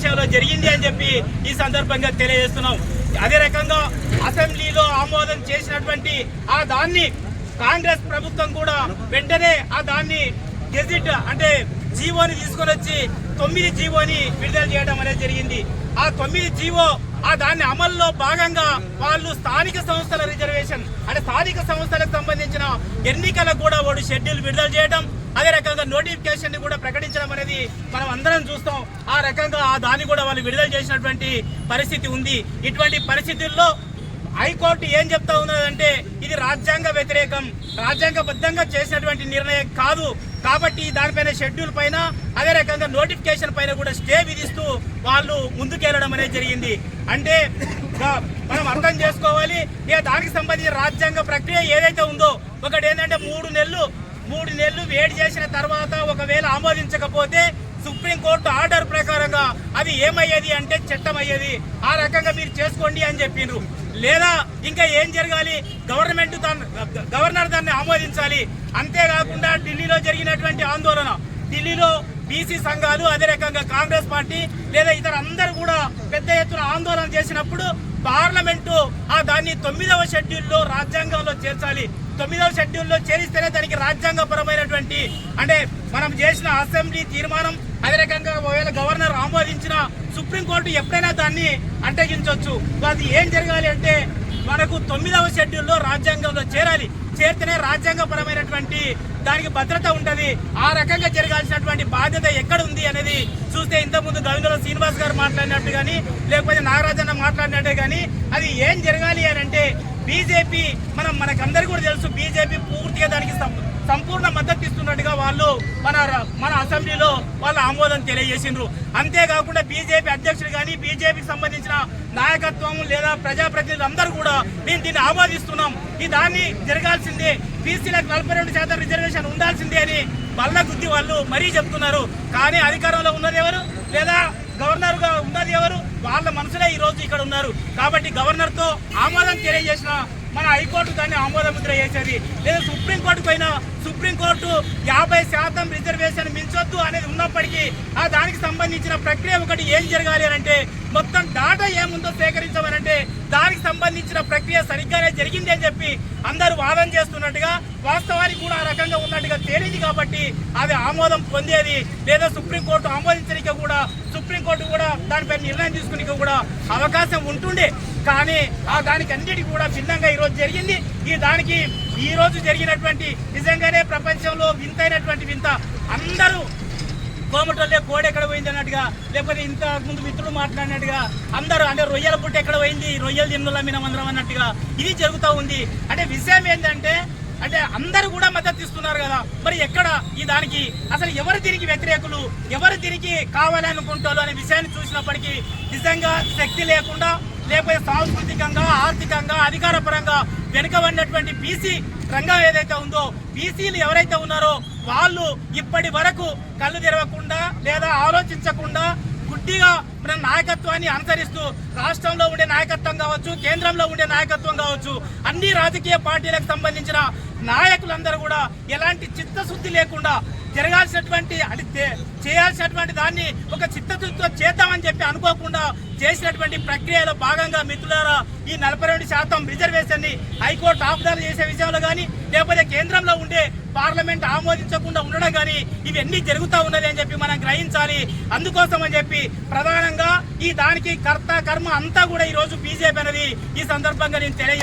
విషయంలో జరిగింది అని చెప్పి ఈ సందర్భంగా తెలియజేస్తున్నాం. అదే రకంగా అసెంబ్లీలో ఆమోదం చేసినటువంటి ఆ దాన్ని కాంగ్రెస్ ప్రభుత్వం కూడా వెంటనే ఆ దాన్ని గెజిట్ అంటే జీవోని తీసుకొని వచ్చి తొమ్మిది జీవోని విడుదల చేయడం అనేది జరిగింది. ఆ తొమ్మిది జీవో ఆ దాన్ని అమల్లో భాగంగా వాళ్ళు స్థానిక సంస్థల రిజర్వేషన్ అంటే స్థానిక సంస్థలకు సంబంధించిన ఎన్నికలకు కూడా వాడు షెడ్యూల్ విడుదల చేయడం అదే రకంగా నోటిఫికేషన్ని కూడా ప్రకటించడం అనేది మనం అందరం చూస్తాం. ఆ రకంగా ఆ దాన్ని కూడా వాళ్ళు విడుదల చేసినటువంటి పరిస్థితి ఉంది. ఇటువంటి పరిస్థితుల్లో హైకోర్టు ఏం చెప్తా ఉన్నదంటే ఇది రాజ్యాంగ వ్యతిరేకం. రాజ్యాంగబద్ధంగా చేసినటువంటి నిర్ణయం కాదు. కాబట్టి దానిపైన షెడ్యూల్ పైన అదే రకంగా నోటిఫికేషన్ పైన కూడా స్టే విధిస్తూ వాళ్ళు ముందుకెళ్ళడం అనేది జరిగింది. అంటే మనం అర్థం చేసుకోవాలి. ఇక దానికి సంబంధించిన రాజ్యాంగ ప్రక్రియ ఏదైతే ఉందో ఒకటి ఏంటంటే మూడు నెలలు మూడు నెలలు వేడి చేసిన తర్వాత ఒకవేళ ఆమోదించకపోతే సుప్రీంకోర్టు ఆర్డర్ ప్రకారంగా అది ఏమయ్యేది అంటే చట్టం అయ్యేది ఆ రకంగా మీరు చేసుకోండి అని చెప్పిండ్రు లేదా ఇంకా ఏం జరగాలి? గవర్నమెంట్ దాన్ని గవర్నర్ దాన్ని ఆమోదించాలి. అంతేకాకుండా ఢిల్లీలో జరిగినటువంటి ఆందోళన. ఢిల్లీలో బీసీ సంఘాలు అదే రకంగా కాంగ్రెస్ పార్టీ లేదా ఇతర అందరూ కూడా పెద్ద ఎత్తున ఆందోళన చేసినప్పుడు పార్లమెంటు ఆ దాన్ని తొమ్మిదవ షెడ్యూల్లో రాజ్యాంగంలో చేర్చాలి. తొమ్మిదవ షెడ్యూల్లో చేరిస్తే రాజ్యాంగపరమైనటువంటి అంటే మనం చేసిన అసెంబ్లీ తీర్మానం అదే రకంగా ఒకవేళ గవర్నర్ ఆమోదించిన సుప్రీంకోర్టు ఎప్పుడైనా దాన్ని అంటగించవచ్చు అది ఏం జరగాలి అంటే మనకు తొమ్మిదవ షెడ్యూల్లో రాజ్యాంగంలో చేరాలి. చేస్తేనే రాజ్యాంగపరమైనటువంటి దానికి భద్రత ఉంటుంది. ఆ రకంగా జరగాల్సినటువంటి బాధ్యత ఎక్కడ ఉంది అనేది చూస్తే ఇంతకుముందు గవిందల శ్రీనివాస్ గారు మాట్లాడినట్టు కానీ లేకపోతే నాగరాజన్న మాట్లాడినట్టే కానీ అది ఏం జరగాలి అని అంటే బీజేపీ మనం మనకందరికీ కూడా తెలుసు బీజేపీ పూర్తిగా దానికి సంపూర్ణ మద్దతు ఇస్తున్నట్టుగా వాళ్ళు మన మన అసెంబ్లీలో వాళ్ళు ఆమోదం తెలియజేసిండ్రు. అంతేకాకుండా బీజేపీ అధ్యక్షుడు కానీ బీజేపీకి సంబంధించిన నాయకత్వం లేదా ప్రజాప్రతినిధులు అందరూ కూడా మేము దీన్ని ఆమోదిస్తున్నాం. ఈ దాన్ని జరగాల్సిందే. బీసీలకు నలభై రెండు శాతం రిజర్వేషన్ ఉండాల్సిందే అని బల్ల గుద్ది వాళ్ళు మరీ చెప్తున్నారు. కానీ అధికారంలో ఉన్నది ఎవరు? లేదా గవర్నర్గా ఉన్నది ఎవరు? వాళ్ళ మనసులే ఈ రోజు ఇక్కడ ఉన్నారు. కాబట్టి గవర్నర్తో ఆమోదం తెలియజేసిన మన హైకోర్టు దాన్ని ఆమోద ముద్ర చేసేది. లేదా సుప్రీంకోర్టు పైన సుప్రీంకోర్టు యాభై శాతం రిజర్వేషన్ మించొద్దు అనేది ఉన్నప్పటికీ ఆ దానికి సంబంధించిన ప్రక్రియ ఒకటి ఏం జరగాలి అని అంటే మొత్తం డాటా ఏముందో సేకరించమనంటే దానికి సంబంధించిన ప్రక్రియ సరిగ్గానే జరిగింది అని చెప్పి అందరూ వాదన చేస్తున్నట్టుగా వాస్తవానికి కూడా ఆ రకంగా ఉన్నట్టుగా తేలింది కాబట్టి అది ఆమోదం పొందేది లేదా సుప్రీంకోర్టు ఆమోదించడానికి కూడా సుప్రీంకోర్టు కూడా దానిపై నిర్ణయం తీసుకునే కూడా అవకాశం ఉంటుండే. కానీ ఆ దానికి అన్నిటికీ కూడా భిన్నంగా ఈరోజు జరిగింది. ఈ దానికి ఈ రోజు జరిగినటువంటి నిజంగానే ప్రపంచంలో వింతైనటువంటి వింత. అందరూ కోమటోళ్ళే కోడి ఎక్కడ పోయింది అన్నట్టుగా లేకపోతే ఇంత ముందు మిత్రులు మాట్లాడినట్టుగా అందరూ అంటే రొయ్యల పుట్టి ఎక్కడ పోయింది రొయ్యలు తిన్నుల మీద మందరం అన్నట్టుగా ఇది జరుగుతూ ఉంది. అంటే విషయం ఏంటంటే అంటే అందరూ కూడా మద్దతు ఇస్తున్నారు కదా. మరి ఎక్కడ ఈ దానికి? అసలు ఎవరు దీనికి వ్యతిరేకులు? ఎవరు దీనికి కావాలనుకుంటారు అనే విషయాన్ని చూసినప్పటికీ నిజంగా శక్తి లేకుండా లేకపోతే సాంస్కృతికంగా ఆర్థికంగా అధికారపరంగా వెనుకబడినటువంటి బీసీ రంగం ఏదైతే ఉందో బీసీలు ఎవరైతే ఉన్నారో వాళ్ళు ఇప్పటి వరకు కళ్ళు తెరవకుండా లేదా ఆలోచించకుండా గుడ్డిగా మన నాయకత్వాన్ని అనుసరిస్తూ రాష్ట్రంలో ఉండే నాయకత్వం కావచ్చు కేంద్రంలో ఉండే నాయకత్వం కావచ్చు అన్ని రాజకీయ పార్టీలకు సంబంధించిన నాయకులందరూ కూడా ఎలాంటి చిత్తశుద్ధి లేకుండా జరగాల్సినటువంటి అది చేయాల్సినటువంటి దాన్ని ఒక చిత్తశుద్ధితో చేద్దామని చెప్పి అనుకోకుండా చేసినటువంటి ప్రక్రియలో భాగంగా మిత్రులారా ఈ నలభై రెండు శాతం రిజర్వేషన్ని హైకోర్టు ఆపుదల చేసే విషయంలో కానీ లేకపోతే కేంద్రంలో ఉండే పార్లమెంట్ ఆమోదించకుండా ఉండడం కానీ ఇవన్నీ జరుగుతూ ఉన్నది అని చెప్పి మనం గ్రహించాలి. అందుకోసం అని చెప్పి ప్రధానంగా ఈ దానికి కర్త కర్మ అంతా కూడా ఈ రోజు బీజేపీ అనేది ఈ సందర్భంగా నేను తెలియ